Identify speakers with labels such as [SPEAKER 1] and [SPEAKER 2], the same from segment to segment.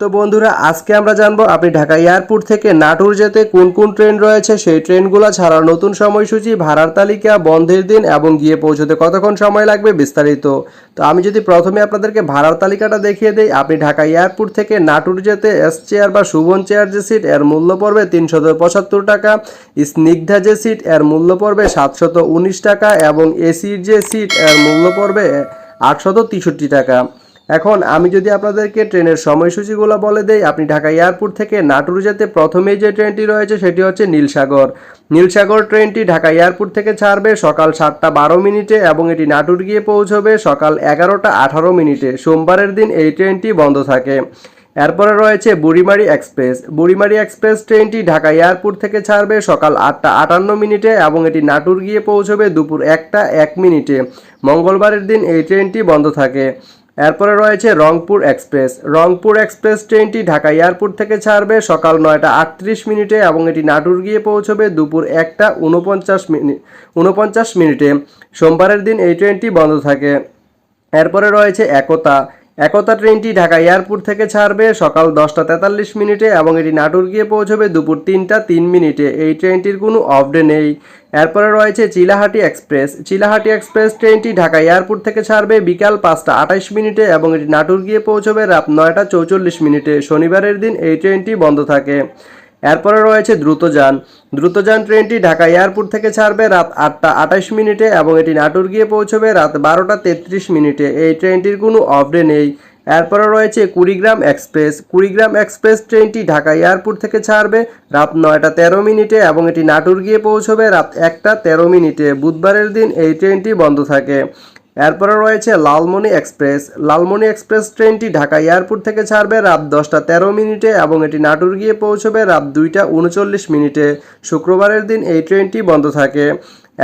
[SPEAKER 1] তো বন্ধুরা, আজকে আমরা জানব আপনি ঢাকা এয়ারপোর্ট থেকে নাটোর যেতে কোন কোন ট্রেন রয়েছে, সেই ট্রেনগুলো ছাড়ার নতুন সময়সূচি, ভাড়ার তালিকা, বন্ধের দিন এবং গিয়ে পৌঁছতে কতক্ষণ সময় লাগবে বিস্তারিত। তো আমি যদি প্রথমে আপনাদেরকে ভাড়ার তালিকাটা দেখিয়ে দিই, আপনি ঢাকা এয়ারপোর্ট থেকে নাটোর যেতে এস চেয়ার বা সুবন চেয়ার যে সিট, এর মূল্য পড়বে তিনশত পঁচাত্তর টাকা, স্নিগ্ধা যে সিট, এর মূল্য পড়বে সাতশত উনিশ টাকা এবং এসির যে সিট, এর মূল্য পড়বে আটশত তেষট্টি টাকা। এখন আমি যদি আপনাদেরকে ট্রেনের সময়সূচিগুলো বলে দেই, আপনি ঢাকা এয়ারপোর্ট থেকে নাটোর যেতে প্রথমেই যে ট্রেনটি রয়েছে সেটি হচ্ছে নীলসাগর। নীলসাগর ট্রেনটি ঢাকা এয়ারপোর্ট থেকে ছাড়বে সকাল সাতটা বারো মিনিটে এবং এটি নাটোর গিয়ে পৌঁছবে সকাল এগারোটা আঠারো মিনিটে। সোমবারের দিন এই ট্রেনটি বন্ধ থাকে। এরপরে রয়েছে বুড়িমারি এক্সপ্রেস। বুড়িমারি এক্সপ্রেস ট্রেনটি ঢাকা এয়ারপোর্ট থেকে ছাড়বে সকাল আটটা আটান্ন মিনিটে এবং এটি নাটোর গিয়ে পৌঁছবে দুপুর একটা এক মিনিটে। মঙ্গলবারের দিন এই ট্রেনটি বন্ধ থাকে। এরপরে রয়েছে রংপুর এক্সপ্রেস। রংপুর এক্সপ্রেস ট্রেনটি ঢাকা এয়ারপোর্ট থেকে ছাড়বে সকাল নয়টা আটত্রিশ মিনিটে এবং এটি নাটোর গিয়ে পৌঁছবে দুপুর একটা উনপঞ্চাশ মিনিট উনপঞ্চাশ মিনিটে। সোমবারের দিন এই ট্রেনটি বন্ধ থাকে। এরপরে রয়েছে একতা। একতা ট্রেনটি ঢাকা এয়ারপোর্ট থেকে ছাড়বে সকাল দশটা তেতাল্লিশ মিনিটে এবং এটি নাটুর গিয়ে পৌঁছবে দুপুর তিনটা তিন মিনিটে। এই ট্রেনটির কোনো অফডে নেই। এরপরে রয়েছে চিলাহাটি এক্সপ্রেস। চিলাহাটি এক্সপ্রেস ট্রেনটি ঢাকা এয়ারপোর্ট থেকে ছাড়বে বিকাল পাঁচটা আঠাশ মিনিটে এবং এটি নাটুর গিয়ে পৌঁছবে রাত নয়টা চৌচল্লিশ মিনিটে। শনিবারের দিন এই ট্রেনটি বন্ধ থাকে। এরপরে রয়েছে দ্রুতযান। দ্রুতযান ট্রেনটি ঢাকা এয়ারপোর্ট থেকে ছাড়বে রাত আটটা আঠাশ মিনিটে এবং এটি নাটোর গিয়ে পৌঁছবে রাত বারোটা তেত্রিশ মিনিটে। এই ট্রেনটির কোনো অফ ডে নেই। এরপরে রয়েছে কুড়িগ্রাম এক্সপ্রেস। কুড়িগ্রাম এক্সপ্রেস ট্রেনটি ঢাকা এয়ারপোর্ট থেকে ছাড়বে রাত নয়টা তেরো মিনিটে এবং এটি নাটোর গিয়ে পৌঁছবে রাত একটা তেরো মিনিটে। বুধবারের দিন এই ট্রেনটি বন্ধ থাকে। এরপরে রয়েছে লালমনি এক্সপ্রেস। লালমনি এক্সপ্রেস ট্রেনটি ঢাকা এয়ারপোর্ট থেকে ছাড়বে রাত দশটা তেরো মিনিটে এবং এটি নাটোর গিয়ে পৌঁছবে রাত দুইটা উনচল্লিশ মিনিটে। শুক্রবারের দিন এই ট্রেনটি বন্ধ থাকে।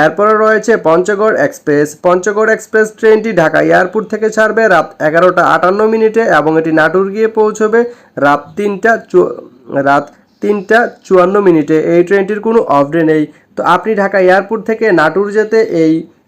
[SPEAKER 1] এরপরে রয়েছে পঞ্চগড় এক্সপ্রেস। পঞ্চগড় এক্সপ্রেস ট্রেনটি ঢাকা এয়ারপোর্ট থেকে ছাড়বে রাত এগারোটা আটান্ন মিনিটে এবং এটি নাটোর গিয়ে পৌঁছবে রাত তিনটা রাত তিনটা চুয়ান্ন মিনিটে। এই ট্রেনটির কোনো অফ ডে নেই। তো আপনি ঢাকা এয়ারপোর্ট থেকে নাটোর যেতে এই